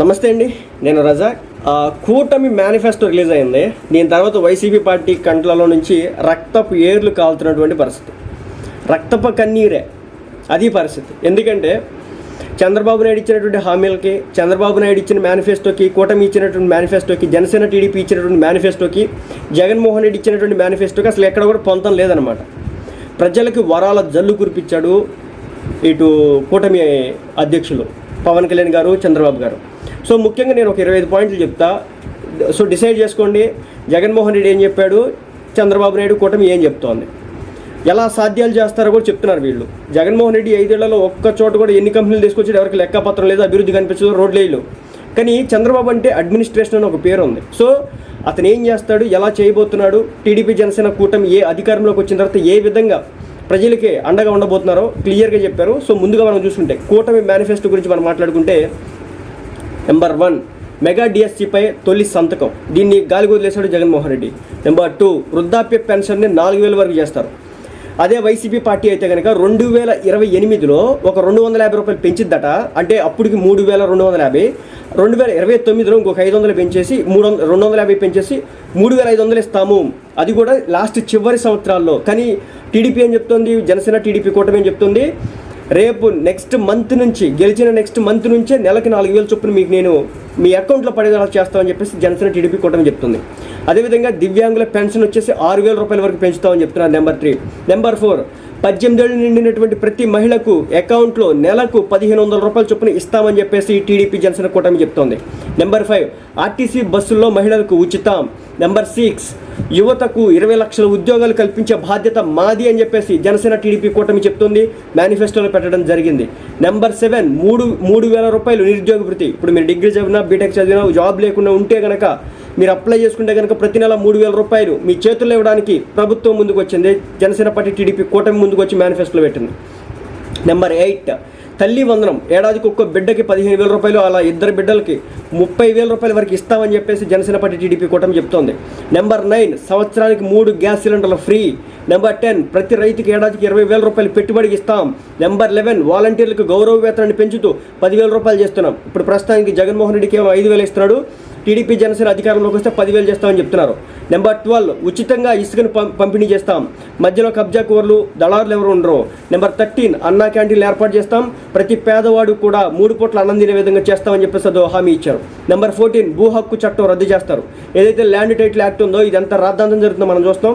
నమస్తే అండి నేను రజాక్ కూటమి మేనిఫెస్టో రిలీజ్ అయింది. దీని తర్వాత వైసీపీ పార్టీ కంట్లలో నుంచి రక్తపు ఏర్లు కాలుతున్నటువంటి పరిస్థితి. రక్తపు కన్నీరే అది పరిస్థితి. ఎందుకంటే చంద్రబాబు నాయుడు ఇచ్చినటువంటి హామీలకి చంద్రబాబు నాయుడు ఇచ్చిన మేనిఫెస్టోకి కూటమి ఇచ్చినటువంటి మేనిఫెస్టోకి జనసేన టీడీపీ ఇచ్చినటువంటి మేనిఫెస్టోకి జగన్మోహన్ రెడ్డి ఇచ్చినటువంటి మేనిఫెస్టోకి అసలు ఎక్కడ కూడా పొంతం లేదనమాట ప్రజలకి వరాల జల్లు కురిపించాడు ఇటు కూటమి అధ్యక్షులు. పవన్ కళ్యాణ్ గారు చంద్రబాబు గారు. సో ముఖ్యంగా నేను ఒక ఇరవై ఐదు పాయింట్లు చెప్తా. సో డిసైడ్ చేసుకోండి. జగన్మోహన్ రెడ్డి ఏం చెప్పాడు? చంద్రబాబు నాయుడు కూటమి ఏం చెప్తోంది? ఎలా సాధ్యాలు చేస్తారో కూడా చెప్తున్నారు వీళ్ళు. జగన్మోహన్ రెడ్డి ఐదేళ్ళలో ఒక్క చోట కూడా ఎన్ని కంపెనీలు తీసుకొచ్చి ఎవరికి లెక్కపత్రం లేదు అభివృద్ధి కనిపించదు రోడ్లు వేయలు కానీ చంద్రబాబు అంటే అడ్మినిస్ట్రేషన్ అని ఒక పేరు ఉంది. సో అతను ఏం చేస్తాడు? ఎలా చేయబోతున్నాడు? టీడీపీ జనసేన కూటమి ఏ అధికారంలోకి వచ్చిన తర్వాత ఏ విధంగా ప్రజలకి అండగా ఉండబోతున్నారో క్లియర్గా చెప్పారు. సో ముందుగా మనం చూసుకుంటే కూటమి మేనిఫెస్టో గురించి మనం మాట్లాడుకుంటే నెంబర్ వన్ మెగా డిఎస్సిపై తొలి సంతకం. దీన్ని గాలి వదిలేశాడు జగన్మోహన్ రెడ్డి. నెంబర్ టూ వృద్ధాప్య పెన్షన్ని నాలుగు వేల వరకు చేస్తారు. అదే వైసీపీ పార్టీ అయితే కనుక రెండు వేల ఇరవై ఎనిమిదిలో ఒక రెండు వందల యాభై రూపాయలు పెంచిద్దట. అంటే అప్పటికి మూడు వేల రెండు వందల యాభై రెండు వేల ఇరవై తొమ్మిదిలో ఇంకొక ఐదు వందలు పెంచేసి మూడు వందల రెండు వందల యాభై పెంచేసి మూడు వేల ఐదు వందలు ఇస్తాము. అది కూడా లాస్ట్ చివరి సంవత్సరాల్లో. కానీ టీడీపీ ఏం చెప్తుంది? జనసేన టీడీపీ కూటమి ఏం చెప్తుంది? రేపు నెక్స్ట్ మంత్ నుంచి గెలిచిన నెక్స్ట్ మంత్ నుంచే నెలకి నాలుగు వేల చొప్పున మీకు నేను మీ అకౌంట్లో పడేలా చేస్తామని చెప్పేసి జనసేన టీడీపీ కూటమి చెప్తుంది. అదేవిధంగా దివ్యాంగుల పెన్షన్ వచ్చేసి ఆరు వేల రూపాయల వరకు పెంచుతామని చెప్తున్నారు నెంబర్ త్రీ. నెంబర్ ఫోర్ పద్దెనిమిదేళ్ళు నిండినటువంటి ప్రతి మహిళకు అకౌంట్లో నెలకు పదిహేను వందల రూపాయల చొప్పున ఇస్తామని చెప్పేసి టీడీపీ జనసేన కూటమి చెప్తోంది. నెంబర్ ఫైవ్ ఆర్టీసీ బస్సుల్లో మహిళలకు ఉచితం. నెంబర్ సిక్స్ యువతకు ఇరవై లక్షల ఉద్యోగాలు కల్పించే బాధ్యత మాది అని చెప్పేసి జనసేన టీడీపీ కూటమి చెప్తుంది. మేనిఫెస్టోలో పెట్టడం జరిగింది. నెంబర్ సెవెన్ మూడు మూడు వేల రూపాయలు నిరుద్యోగ వృత్తి. ఇప్పుడు మీరు డిగ్రీ చదివినా బీటెక్ చదివినా జాబ్ లేకుండా ఉంటే కనుక మీరు అప్లై చేసుకుంటే కనుక ప్రతి నెల మూడు వేల రూపాయలు మీ చేతుల్లో ఇవ్వడానికి ప్రభుత్వం ముందుకు వచ్చింది. జనసేన పార్టీ టీడీపీ కూటమి ముందుకు వచ్చి మేనిఫెస్టోలో పెట్టింది. నెంబర్ ఎయిట్ తల్లి వందనం. ఏడాదికి ఒక్క బిడ్డకి పదిహేను వేల రూపాయలు అలా ఇద్దరు బిడ్డలకి ముప్పై వేల రూపాయల వరకు ఇస్తామని చెప్పేసి జనసేన పార్టీ టీడీపీ కూటమి చెప్తోంది. నెంబర్ నైన్ సంవత్సరానికి మూడు గ్యాస్ సిలిండర్లు ఫ్రీ. నెంబర్ టెన్ ప్రతి రైతుకి ఏడాదికి ఇరవై వేల రూపాయలు పెట్టుబడికి ఇస్తాం. నెంబర్ లెవెన్ వాలంటీర్లకు గౌరవ వేతనాన్ని పెంచుతూ పదివేల రూపాయలు చేస్తున్నాం. ఇప్పుడు ప్రస్తుతానికి జగన్మోహన్ రెడ్డికి ఏమో ఐదు వేలు ఇస్తున్నాడు. టీడీపీ జనసేన అధికారంలోకి వస్తే పదివేలు చేస్తామని చెప్తున్నారు. నెంబర్ ట్వెల్వ్ ఉచితంగా ఇసుకను పంపిణీ చేస్తాం. మధ్యలో కబ్జా కూరలు దళారులు ఎవరు ఉండరు. నెంబర్ థర్టీన్ అన్నా క్యాంటీన్లు ఏర్పాటు చేస్తాం. ప్రతి పేదవాడు కూడా మూడు పూట్ల అన్నం తినే విధంగా చేస్తామని చెప్పేసి అదో హామీ ఇచ్చారు. నెంబర్ ఫోర్టీన్ భూ హక్కు చట్టం రద్దు చేస్తారు. ఏదైతే ల్యాండ్ టైటిల్ యాక్ట్ ఉందో ఇది ఎంత రాద్ధాంతం జరుగుతుందో మనం చూస్తాం.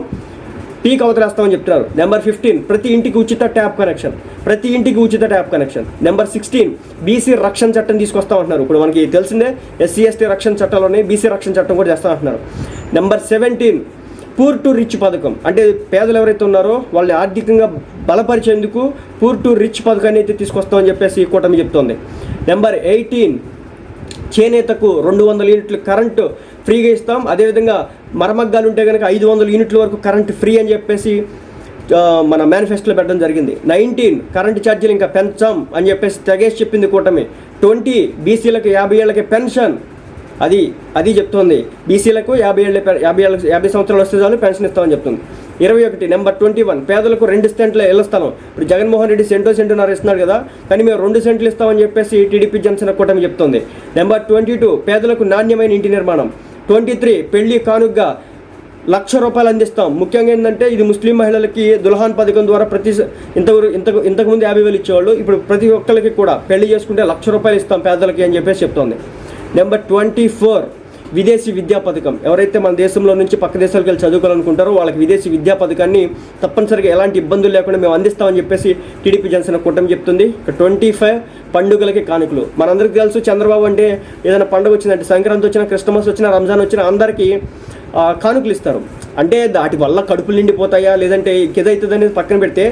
పీక్ అవతలేస్తామని చెప్తున్నారు. నెంబర్ ఫిఫ్టీన్ ప్రతి ఇంటికి ఉచిత ట్యాప్ కనెక్షన్. ప్రతి ఇంటికి ఉచిత tap connection. Number sixteen B రక్షణ చట్టం తీసుకొస్తామంటున్నారు ఇప్పుడు మనకి తెలిసిందే ఎస్సీ ఎస్టీ రక్షణ చట్టాలోనే బీసీ రక్షణ చట్టం కూడా చేస్తామంటున్నారు number seventeen poor to rich పథకం. అంటే పేదలు ఎవరైతే ఉన్నారో వాళ్ళని ఆర్థికంగా బలపరిచేందుకు పూర్ టు రిచ్ పథకాన్ని అయితే తీసుకొస్తామని చెప్పేసి ఈ కూటమి చెప్తోంది. నెంబర్ ఎయిటీన్ చేనేతకు రెండు వందల యూనిట్లు కరెంటు ఫ్రీగా ఇస్తాం. అదేవిధంగా మరమగ్గాలు ఉంటే కనుక ఐదు వందల యూనిట్ల వరకు కరెంటు ఫ్రీ అని చెప్పేసి మన మేనిఫెస్టోలో పెట్టడం జరిగింది. నైన్టీన్ కరెంటు ఛార్జీలు ఇంకా పెంచాం అని చెప్పేసి తెగేసి చెప్పింది కూటమి. ట్వంటీ బీసీలకు యాభై ఏళ్ళకి పెన్షన్. అది అది చెప్తోంది. బీసీలకు యాభై ఏళ్ళ యాభై ఏళ్ళ యాభై సంవత్సరాలు వస్తే చాలు పెన్షన్ ఇస్తామని చెప్తుంది. ఇరవై ఒకటి నెంబర్ ట్వంటీ వన్. పేదలకు రెండు సెంట్ల ఇళ్ళ స్థలం. ఇప్పుడు జగన్మోహన్ రెడ్డి సెంటో సెంటున్నర ఇస్తున్నాడు కదా కానీ మేము రెండు సెంట్లు ఇస్తామని చెప్పేసి టీడీపీ జనసేన కూటమి చెప్తుంది. నెంబర్ ట్వంటీ టూ పేదలకు నాణ్యమైన ఇంటి నిర్మాణం. ట్వంటీ త్రీ పెళ్ళి కానుగ్గా లక్ష రూపాయలు అందిస్తాం. ముఖ్యంగా ఏంటంటే ఇది ముస్లిం మహిళలకి దుల్హాన్ పథకం ద్వారా ప్రతి ఇంతవరకు ఇంతకు ఇంతకుముందు యాభై వేలు ఇచ్చేవాళ్ళు. ఇప్పుడు ప్రతి ఒక్కరికి కూడా పెళ్ళి చేసుకుంటే లక్ష రూపాయలు ఇస్తాం పేదలకి అని చెప్పేసి చెప్తోంది. నెంబర్ ట్వంటీ ఫోర్ విదేశీ విద్యా పథకం. ఎవరైతే మన దేశంలో నుంచి పక్క దేశాలకు వెళ్ళి చదువుకోవాలనుకుంటారో వాళ్ళకి విదేశీ విద్యా పథకాన్ని తప్పనిసరిగా ఎలాంటి ఇబ్బందులు లేకుండా మేము అందిస్తామని చెప్పేసి టీడీపీ జనసేన కూటమి చెప్తుంది. ఇక ట్వంటీ ఫైవ్ పండుగలకి కానుకలు. మనందరికీ తెలుసు చంద్రబాబు అంటే ఏదైనా పండుగ వచ్చిందంటే సంక్రాంతి వచ్చినా క్రిస్టమస్ వచ్చినా రంజాన్ వచ్చినా అందరికీ కానుకలు ఇస్తారు. అంటే దాటి వల్ల కడుపులు నిండిపోతాయా? లేదంటే కిదవుతుంది అనేది పక్కన పెడితే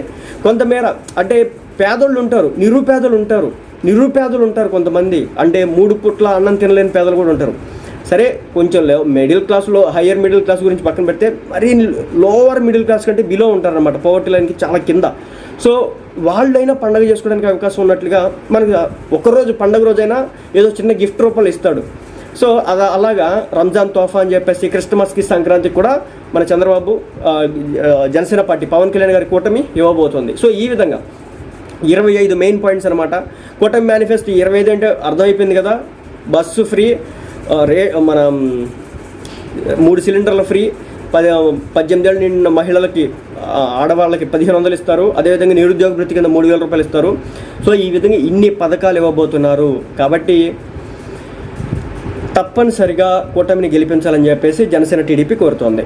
కొంతమేర అంటే పేదోళ్ళు ఉంటారు నిరుపేదలు ఉంటారు నిరుపేదలు ఉంటారు కొంతమంది. అంటే మూడు పుట్ల అన్నం తినలేని పేదలు కూడా ఉంటారు. సరే కొంచెం మిడిల్ క్లాస్లో హయ్యర్ మిడిల్ క్లాస్ గురించి పక్కన పెడితే మరీ లోవర్ మిడిల్ క్లాస్ కంటే బిలో ఉంటారనమాట పవర్టీ లైన్కి చాలా కింద. సో వాళ్ళైనా పండగ చేసుకోవడానికి అవకాశం ఉన్నట్లుగా మనకి ఒకరోజు పండగ రోజైనా ఏదో చిన్న గిఫ్ట్ రూపంలో ఇస్తాడు. సో అలా అలాగా రంజాన్ తోఫా అని చెప్పేసి క్రిస్టమస్కి సంక్రాంతికి కూడా మన చంద్రబాబు జనసేన పార్టీ పవన్ కళ్యాణ్ గారి కూటమి ఇవ్వబోతోంది. సో ఈ విధంగా ఇరవై ఐదు మెయిన్ పాయింట్స్ అనమాట కూటమి మేనిఫెస్టో ఇరవై ఐదు అంటే అర్థమైపోయింది కదా? బస్సు ఫ్రీ రే మన మూడు సిలిండర్ల ఫ్రీ పది పద్దెనిమిది ఏళ్ళు నిండిన మహిళలకి ఆడవాళ్ళకి పదిహేను వందలు ఇస్తారు. అదేవిధంగా నిరుద్యోగ వృత్తి కింద మూడు వేల రూపాయలు ఇస్తారు. సో ఈ విధంగా ఇన్ని పథకాలు ఇవ్వబోతున్నారు. కాబట్టి తప్పనిసరిగా కూటమిని గెలిపించాలని చెప్పేసి జనసేన టీడీపీ కోరుతోంది.